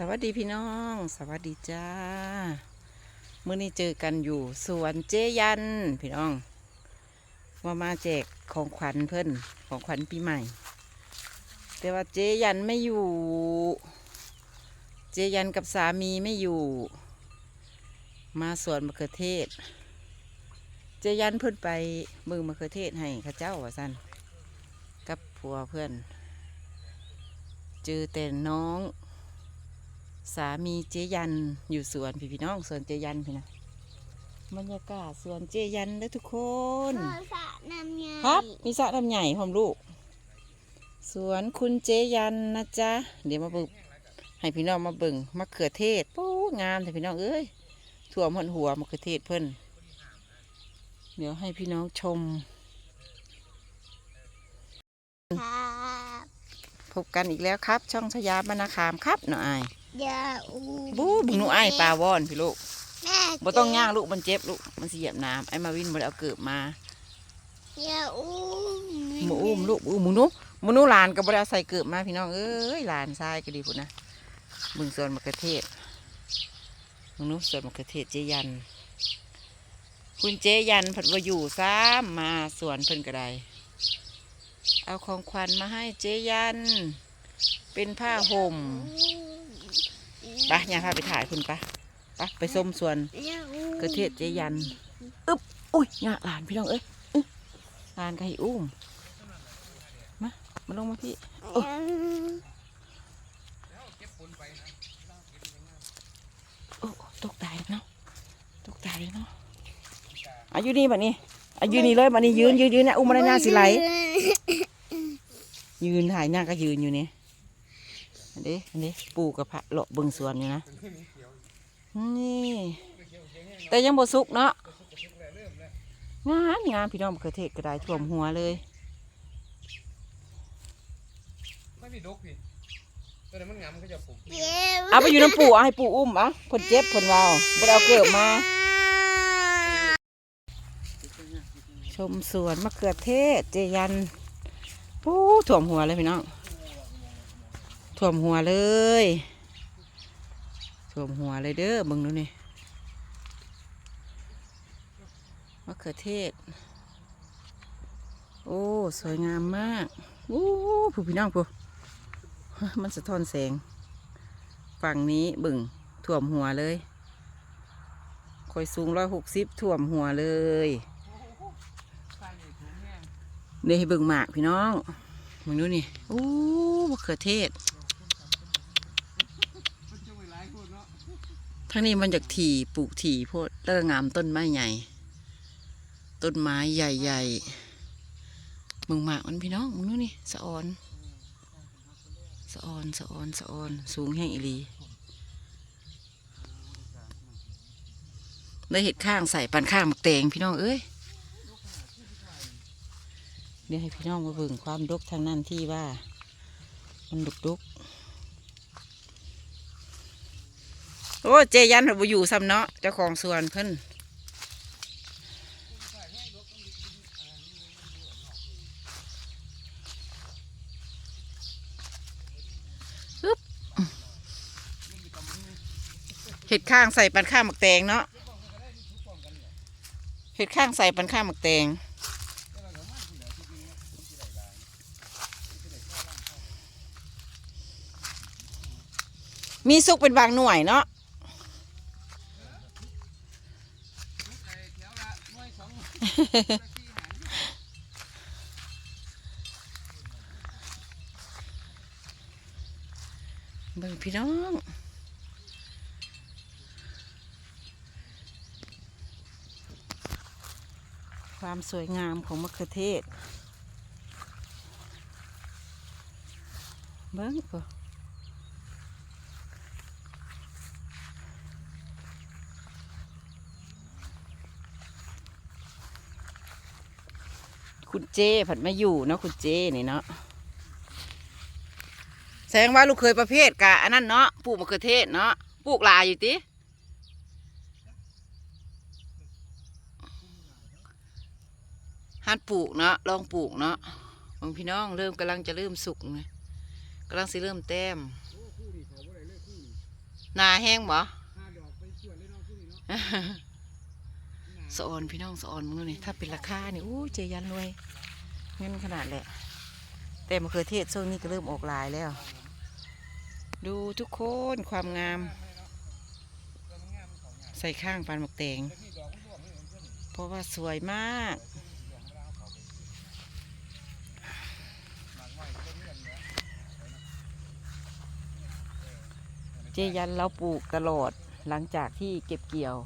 สวัสดีพี่น้อง สวัสดีจ้าเมื่อนี้เจอกันอยู่สวนเจยันพี่น้องว่ามาแจกของขวัญเพิ่อนของขวัญปีใหม่ แต่ว่าเจยันไม่อยู่ เจยันกับสามีไม่อยู่ มาสวนมะเขือเทศ เจยันเพิ่อนไปมือมะเขือเทศให้ข้าเจ้าว่าสันกับผัวเพื่อน เจอแต่น้อง สามีเจยันอยู่สวนพี่พี่น้องสวนเจยันพี่นะบรรยากาศสวนเจยันเด้อทุกคนพ่อสระน้ำไงครับมีสระน้ำใหญ่พร้อมลูก สวนคุณเจยันนะจ๊ะเดี๋ยวมาเบิ่งให้พี่น้องมาเบิ่งมะเขือเทศปู๊งามแต่พี่น้องเอ้ยถั่วมหันหัวมะเขือเทศเพิ่นเดี๋ยวให้พี่น้องชมครับพบกันอีกแล้วครับ ช่องชยาบรรณคามครับหน่อย อย่าอูบู๊บุงหนูไอ้ายปลาวอนพี่ลูกแม่บ่ต้องย่างลูกมันเจ็บลูกมันสิเหยียบน้ำไอ้มาวินบ่ได้เอาเกิบมาอย่าอูหมูอุ้มลูกอุ้มหมูหนูหมูหนูหลานก็บ่ได้เอาใส่เกิบมาพี่น้องเอ้ยหลานชายก็ดีพุ่นนะมึงสวนมะเขือเทศมึงหนูสวนมะเขือเทศเจยัน คุณเจยันเผัดว่าอยู่ซ้ำมาสวนเพิ่นก็ได้เอาของขวัญมาให้เจยัน เป็นผ้าห่มไปะยาพาไปถ่ายคุณปะปะไปส้มส่วนกระเทศเจยันอึ๊บอุ้ยงะหลานพี่น้องเอ้ยหลานก็ให้อุ้มมามาลงมาพี่โอ้ตกตายเนาะตกตายเลยเนาะอายุนี่บัดนี้อายุนี่เลยบัดนี้ยืนยืนยืนเนี่ยอุ้มมาได้หน้าสิไหลยืนถ่ายหน้าก็ยืนอยู่นี่ อันนี้อันนี้ปูกับพระเลาะเบิงสวนอยู่นะ นี่ แต่ยังบ่สุกเนาะ งามงามพี่น้องมะเขือเทศก็ได้ท่วมหัวเลยไม่มีดกพี่ตัวนั้นมันงามมันก็จะปลูกเดี๋ยวเอาไปอยู่น้ำปูเอาให้ปูอุ้มเอะเพิ่นเจ็บเพิ่นเวาวบ่ได้เอาเกิบมา ชมสวนมะเขือเทศเจยันโอ้ท่วมหัวเลยพี่น้อง ท่วมหัวเลยท่วมหัวเลยเด้อบิ่งดูนี่มะเขือเทศ โอ้ สวยงามมากโอ้ผู้พี่น้องผู้มันสะท้อนแสง ฝั่งนี้บึงท่วมหัวเลยคอยสูงร้อยหกสิบท่วมหัวเลยเนี่ให้เบิ่งหมากพี่น้องมึงดูนี่โอ้มะเขือเทศ ทางนี้มันจากถี่ปลูกถี่โพดแล้วก็งามต้นไม้ใหญ่ ต้นไม้ใหญ่ๆมึงหมากมันพี่น้องมึงดูนี่สะออนสะออนสะออนสะออน สูงแห้งอีลีได้เห็ดข้างใส่ปันข้างมักแตงพี่น้องเอ้ยเดี๋ยวให้พี่น้องมาเบิ่งความดกทางนั้นที่ว่า มันดุกดุกโอ้เจยันเราอยู่ซ้ำเนาะเจ้าของสวนเพิ่นเห็ดข้างใส่ปันข้างหมักแตงเนาะเห็ดข้างใส่ปันข้างหมักแตงมีสุกเป็นบางหน่วยเนาะ เบิ่งพี่น้องความสวยงามของมะเขือเทศ เบิ่งก่อน คุณเจผัดมาอยู่เนาะคุณเจนี่เนาะแสดงว่าลูกเคยประเภทกะอันนั้นเนาะปลูกมะเขือเทศเนาะปลูกลายอยู่ติหัดปลูกเนาะลองปลูกเนาะบางพี่น้องเริ่มกำลังจะเริ่มสุกไงกำลังสิเริ่มแต้มนาแห้งบ่ห้าดอกไป สะออนพี่น้องสะออนมึงนี่ถ้าเป็นราคานี่อู้เจยันรวยเงินขนาดแหละ แต่มะเขือเทศช่วงนี้ก็เริ่มออกลายแล้ว ดูทุกคนความงาม ใส่ข้างปานหมกแตงเพราะว่าสวยมากเจยันเราปลูกตลอดหลังจากที่เก็บเกี่ยว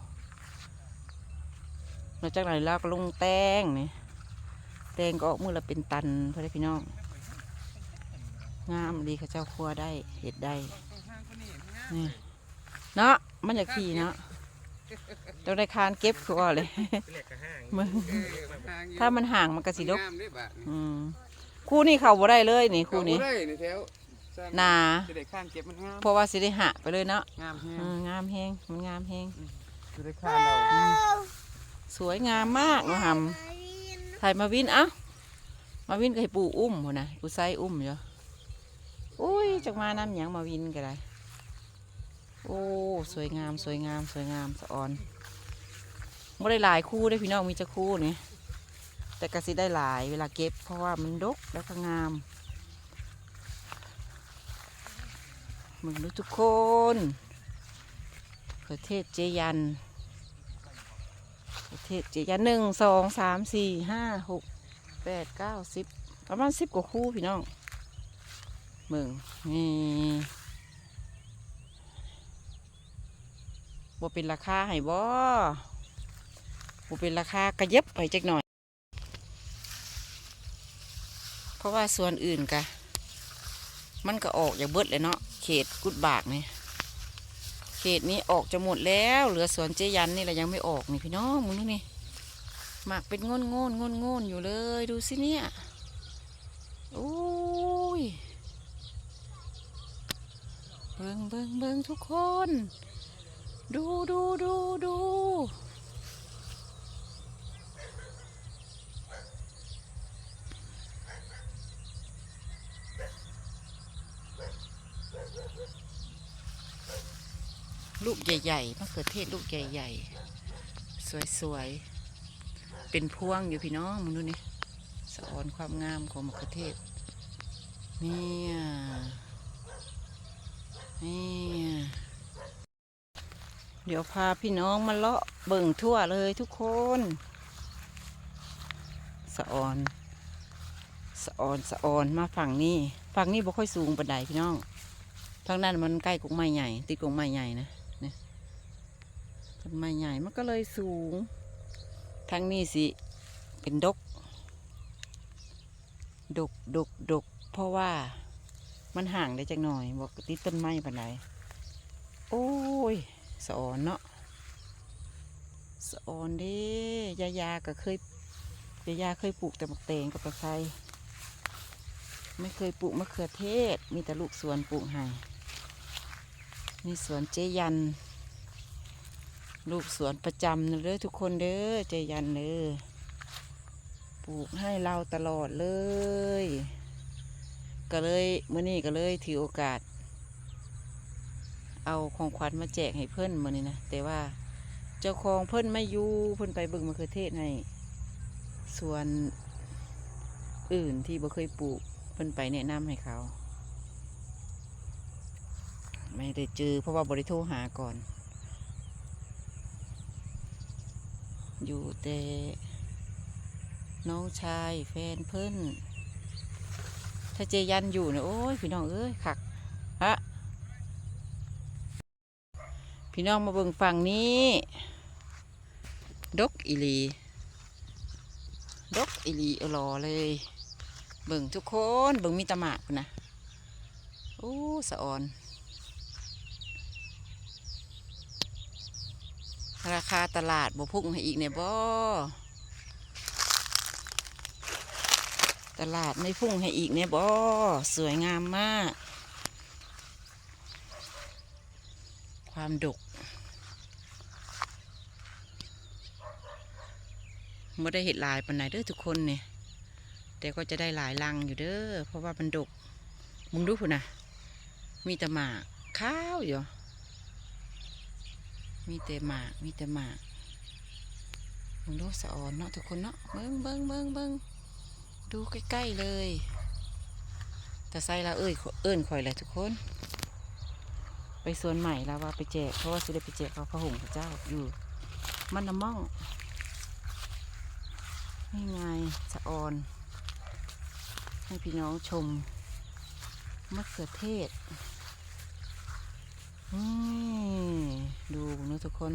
นอกจากนั้นเราก็ลงแตงนี่แตงก็ออกมือละเป็นตันเพื่อนพี่น้องงามดีเขาเจ้าครัวได้เห็ดได้นี่เนาะมันอยากขี่เนาะต้องได้คานเก็บคือว่าเลยเรียกกระห้างมึงเออแบบห้างอยู่ถ้ามันห่างมันกระสีดกงามเด้บาดนี่อืมคู่นี้เขาบ่ได้เลยนี่คู่นี้เอาบ่ได้นี่แถวสร้งหนาจะได้ข้างเก็บมันงามเพราะว่าสิได้หะไปเลยเนาะงามแฮงอืมงามแฮงมันงามแฮงจะได้ข้างเรา สวยงามมากนาะหำถ่ายมาวินเอ้ามาวินก็ให้ปูอุ้มหัวนะปูไซอุ้มอยู่อุ้ยจักมาน้ำหยังมาวินก็ได้โอ้สวยงามสวยงามสวยงามสะออนไม่ได้หลายคู่ได้พี่น้องมีจะคู่นี่แต่ก็สิได้หลายเวลาเก็บเพราะว่ามันดกแล้วก็งามมึงดูทุกคนประเทศเจยัน เทศเจยันหนึ่งสองสามสี่ห้าหกแปดเก้าสิบประมาณสิบกว่าคู่พี่น้องเมึงนี่บ่เป็นราคาให้บ่บ่เป็นราคากระเย็บไปจักหน่อย เพราะว่าส่วนอื่นกะ มันก็ออกอย่างเบิดเลยเนาะเขตกุดบากนี่ เขตนี้ออกจะหมดแล้ว เหลือสวนเจยันนี่แหละยังไม่ออกนี่พี่น้องมึงดูนี่หมากเป็นงนงนงนงอนอยู่เลยดูสิเนี่ยโอ้ยเบิงเบิงเบิงทุกคน ดูดูดูดู ใหญ่ๆมะเขือเทศลูกใหญ่ๆ สวยๆ เป็นพวงอยู่พี่น้องมึงดูนี่สะออนความงามของมะเขือเทศเนี่ยเนี่ยเดี๋ยวพาพี่น้องมาเลาะเบิ่งทั่วเลยทุกคน สะออน สะออนสะออนมาฝั่งนี้ ฝั่งนี้บ่ค่อยสูงปานใดพี่น้องทางนั้นมันใกล้กงไม้ใหญ่ติดกงไม้ใหญ่นะ ต้นไม้ใหญ่มันก็เลยสูง ทางนี้สิเป็นดก ดกดกดก เพราะว่ามันห่างได้จักหน่อยบอกติดต้นไม้ปานใดโอ้ยสะออนเนาะสะออนด้ยายาก็เคยยายาเคยปลูกแต่มะเตงกับตะไคร้ไม่เคยปลูกมะเขือเทศ มีแต่ลูกสวนปลูกให้นี่สวนเจยัน ลูกสวนประจำเด้อทุกคนเด้อเจยันเด้อปลูกให้เราตลอดเลย ก็เลยเมื่อนี้ก็เลยถือโอกาส เอาของขวัญมาแจกให้เพื่อนมื่อนี้นะแต่ว่าเจ้าของเพื่อนไม่อยู่เพื่อนไปบิ่งมะเขือเทศในส่วนอื่นที่บ่เคยปลูกเพื่อนไปแนะนำให้เขา ไม่ได้เจอเพราะว่าบริโทรหาก่อน อยู่แต่น้องชายแฟนเพิ่อนถ้าเจยันอยู่เนี่ยโอ้ยพี่น้องเอ้ยขักฮะพี่น้องมาเบิ่งฝั่งนี้ ดกอีหลี ดกอีหลีเอาหลอเลย เบิ่งทุกคน เบิ่งมีตะหมากนนะโอ้สะออน ราคาตลาดบ่พุ่งให้อีกเนี่ยบ่ตลาดไม่พุ่งให้อีกเนี่ยบ่สวยงามมาก ความดกไม่ได้เห็ดหลายปันไหนเด้อทุกคนเนี่ยแต่ก็จะได้หลายลังอยู่เด้อเพราะว่ามันดก มึงดูพุ่นนะมีแต่หมากข้าวอยู่ มีแต่หมาก มีแต่หมากมึงดูสะออนเนาะทุกคนเนาะเบิ้งเบิ้งเบิ้งเบิ้งดูใกล้ๆเลย แต่ใส่ละเอ้ยเอิ้นข่อยแหละทุกคน ไปสวนใหม่แล้วว่าไปแจกเพราะว่าสิได้ไปแจกเขาพระหงพระเจ้าอยู่มันน้ำม่องนี่ไงสะออน ให้พี่น้องชมมะเขือเทศ ดูนะทุกคน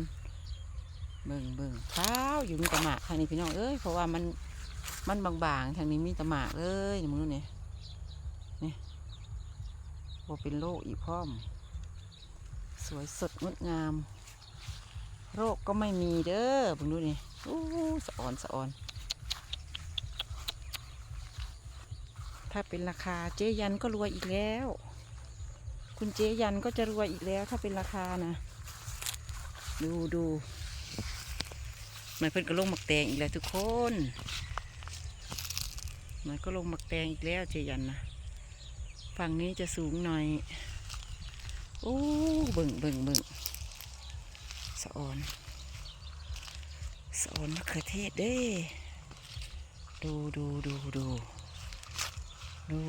เบิ่งเบิ่งเท้าวอยู่มีตะหมากทางนี้พี่น้องเอ้ยเพราะว่ามันมันบางๆทางนี้มีตะหมากเลยนี่มึงเนี่ยนี่บ่เป็นโรคอีกพร้อม สวยสดงดงาม โรคก็ไม่มีเด้อมึงดูนี่อู้สะออนสะออน ถ้าเป็นราคาเจ๊ยันก็รวยอีกแล้ว คุณเจ๊ยันก็จะรวยอีกแล้วถ้าเป็นราคานะ ดูดูมันเพิ่นก็ลงหมักแตงอีกแล้วทุกคน มันก็ลงหมักแตงอีกแล้วเจยันนะ ฝั่งนี้จะสูงหน่อย โอ้เบิ่งเบิ่งเบิ่งสะออน สะออนมะเขือเทศเด้ ดูดูดูดูดู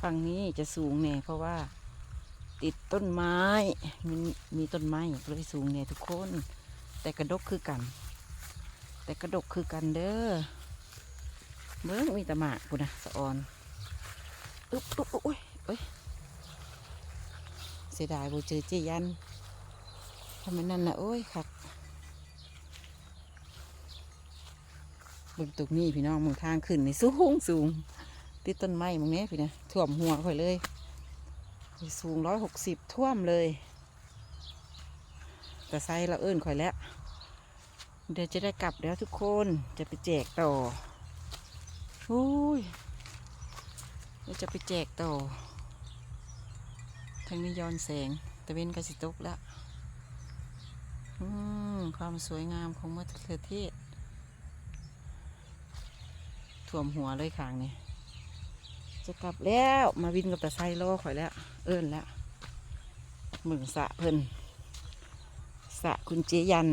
ฝั่งนี้จะสูงแน่เพราะว่า ติดต้นไม้มีมีต้นไม้เลยสูงแน่ทุกคน แต่กระดกคือกัน แต่กระดกคือกันเด้อเบิ้งมีตะหมากกูนะสะออนอึ๊บอึ๊บอุ๊ยเอ้ยเสียดายโบเจอเจยันทำไมนั่นนะโอ้ยคักบิ่งตรงนี้พี่น้องมึงทางขึ้นในสูงสูง ติดต้นไม้มึงเนี้ยพี่นะท่วมหัวข่อยเลย สูงร้อยหกสิบท่วมเลย แต่ไซเราเอิ้นข่อยแล้ว เดี๋ยวจะได้กลับแล้วทุกคนจะไปแจกต่ออุ้ยเดี๋ยวจะไปแจกต่อทางนี้ย้อนแสงตะเวนกระสิตกแล้วอืมความสวยงามของมะเขือเทศท่วมหัวเลยขางนี่ จะกลับแล้วมาวินกับตาไซรอข่อยแล้ว เอิ้นแล้วมึงสะเพิ่นสะคุณเจยัน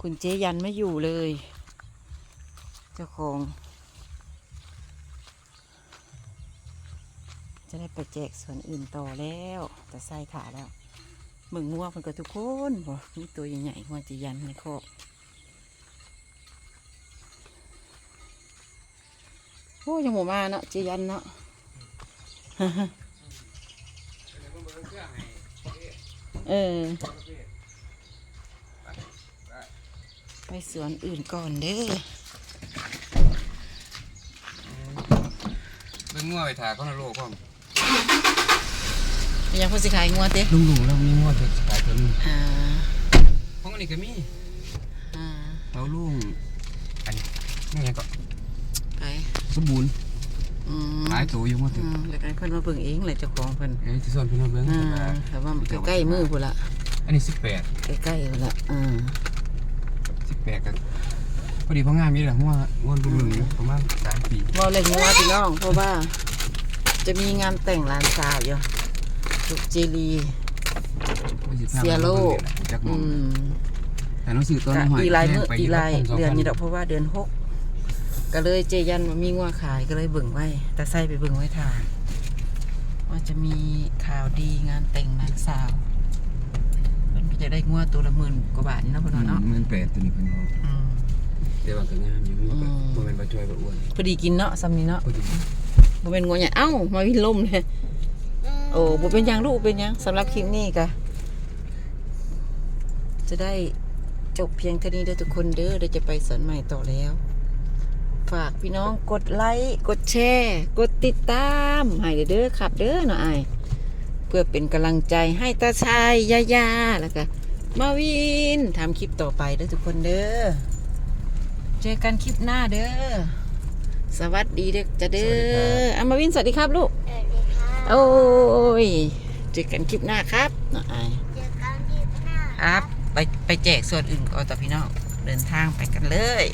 คุณเจยันไม่อยู่เลย เจ้าของ จะได้ไปแจกส่วนอื่นต่อแล้วแต่ไส้ถาแล้วมึงงัวเพิ่นก็ทุกคนบ่มีตัวใหญ่ๆหัวเจยันในคอก โอ้ยังหมูมาเนาะเจยันเนาะเดี๋ยวมันเบิ่งเครื่องให้เอ๊ะเออประเภทไปสวนอื่นก่อนเด้อเบิ่งงัวไปถ่ายคนละโลกพร้อมยังพูดสิขายงัวเต้ลุงลุงแล้วมีงัวเถอะขายตัวนึงอ่าของอันนี้ก็มีอ่าเราลุงอันนี้นี่ไงก็ไป สมบูรณ์อืมหลายตัวอยู่งัวเถอือะมแล้วกันเพิ่นมาเบิ่งเองเลยเจ้าของเพิ่นเอ้ยที่ส่วนพี่น้องเบิ่งอ่าแต่ว่าแต่ว่ามันใกล้ๆมือพุ่นละอันนี้สิบแปดใกล้ๆพุ่นละอ่าสิบแปดกันพอดีพองามอยู่แหละงัวงัวรุ่นๆอยู่ประมาณสามปีเว่าเลยงัวพี่น้องเพราะว่า จะมีงานแต่งหลานสาวอยู่ลูกเจลี เสียโลก จากหมอืองม แต่หนังสือตัวก็น้อยอีลายมือแพงไปอีลายพัสงเดือนพันี้ดอกเพราะว่าเดือนหก ก็เลยเจยันมามีงัวขายก็เลยเบิ่งไว้ แต่ใส่ไปเบิ่งไว้ถ่ายว่าจะมีข่าวดีงานแต่งหลานสาวเพิ่นก็จะได้งัวตัวละหมื่นกว่าบาทนี่เนาะพ่อเนาะหมื่นแปดตัวนี้เพิ่นเอาอืม แต่ว่าก็งามอยู่งัวก็อืม บ่แม่นบ่จอยบ่อ้วนพอดีกินเนาะซ้ำนี้เนาะพอดีบ่เป็นงัวใหญ่เอ้า มาวินลมเลยโอ้บ่เป็นหยังลูกเป็นหยังสำหรับคลิปนี้ก็จะได้จบเพียงเท่านี้เด้อทุกคนเด้อเดี๋ยวจะไปสวนใหม่ต่อแล้ว ฝากพี่น้องกดไลค์กดแชร์กดติดตามให้เด้อครับเด้อหน่อยเพื่อเป็นกำลังใจให้ตาชายยายาแล้วก็มาวินทำคลิปต่อไปเด้อทุกคนเด้อเจอกันคลิปหน้าเด้อสวัสดีเด้อจะเด้ออามาวินสวัสดีครับลูกสวัสดีค่ะโอ้ยเจอกันคลิปหน้าครับน้องอายเจอกันที่หน้าครับไปไปแจกส่วนอื่นก่อนต่อพี่น้องเดินทางไปกันเลย